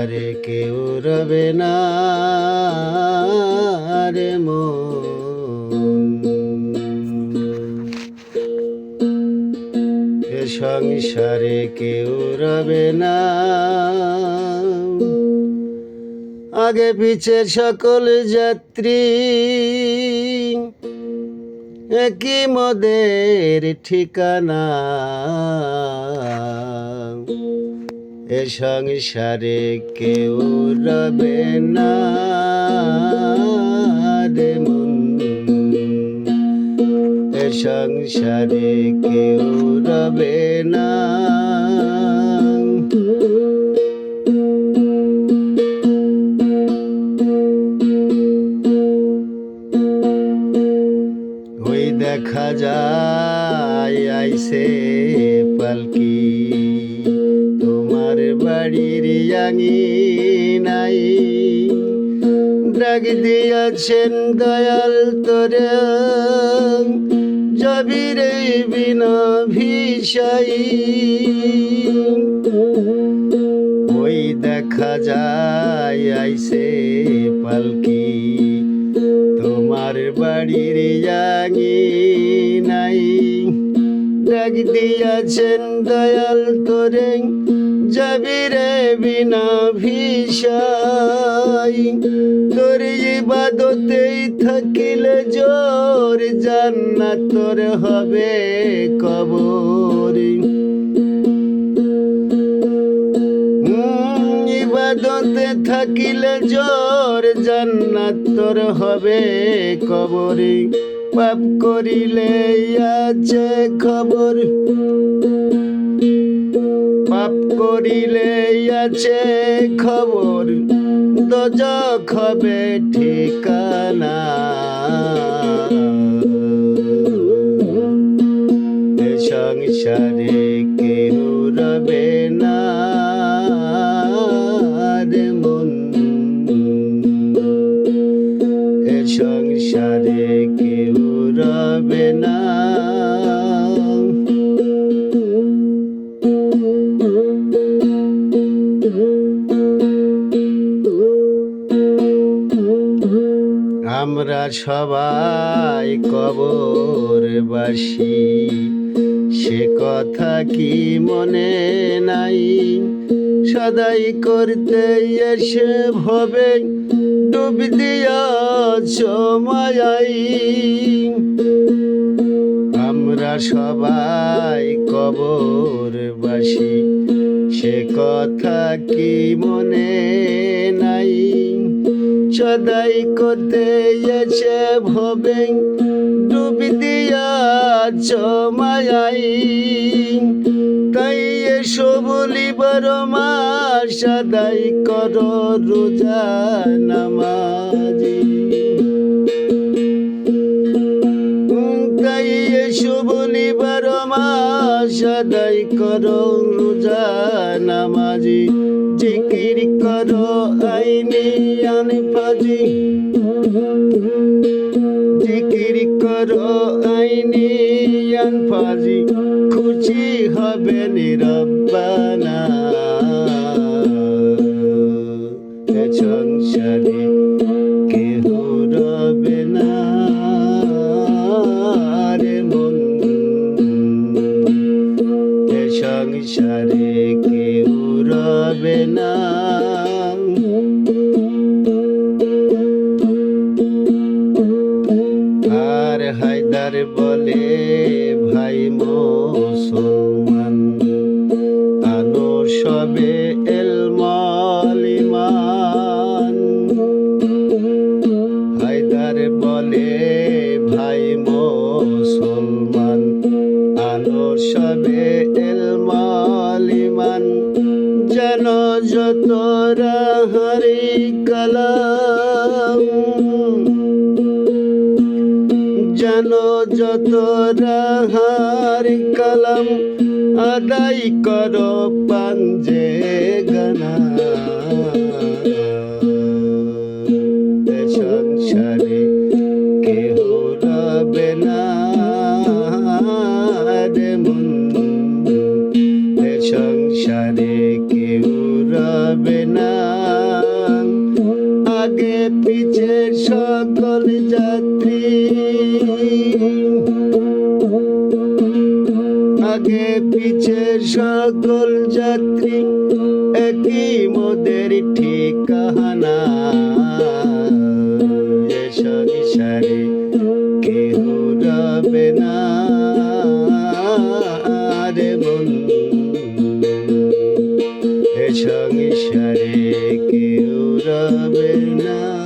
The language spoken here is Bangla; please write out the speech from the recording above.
সংসারে কেউ রবে না রে এ সংসারে কেউ রবে না। আগে পিছে সকল যাত্রী, একই মদের ঠিকানা। এ সংসারে কেউ রবে না। রে মন। এ সংসারে কেউ রবে না। ওই দেখা যায়, আইসে পালকি বাড়ির নাই ডাক দিয়াছেন দয়াল তোরে। জবিরে বিনা ভিসাই ওই দেখা যায় আইসে পালকি। তোমার বাড়ির জাগি নাই ডাক দিয়াছেন দয়াল তোরে। যাবি রে বিনা ভিসাই। তোর ইবাদতেই থাকিলে জোর জান্নাত তোর হবে কবরি। ইবাদতে থাকিলে জোর জান্নাত তোর হবে কবরে। পাপ করিলে আছে খবর। পাপ করিলে আছে খবর। দজক হবে ঠিকানা। সংসারে সবাই কবরবাসী। সে কথা কি মনে নাই? সদাই করতে এসে ভবে, ডুব দিয়া সময়াই আমরা সবাই কবরবাসী। সে কথা কি মনে সদাই করতে এসে ভবে ডুবি দিয়া চমায়াই তাই এসো বলিবার মা, সদাই কর রোজা নামাজি। তাই এসো বলিবার মা, সদাই কর রোজা নামাজি। জিকির করো আনে ফাজি জিকির করো আইনি আন খুশি হবে নিরব্বানা সংসারে সবে এলমালিমান হায়দার বলে, ভাই মুসলমান আনো সবে এলমালিমান যেন যত রাহারি কালাম, যেন যত রাহার কালাম আদাই কর পাঞ্জে গানা। সংসারে কেহ রবে না। রে মন সংসারে কেউ রবে না। আগে পিছে সকল যাত্রী। আগে পিছে সকল যাত্রী একই মোদের ঠিকানা। সংসারে কেহ রবে না। সংসারে কেউ রবে না।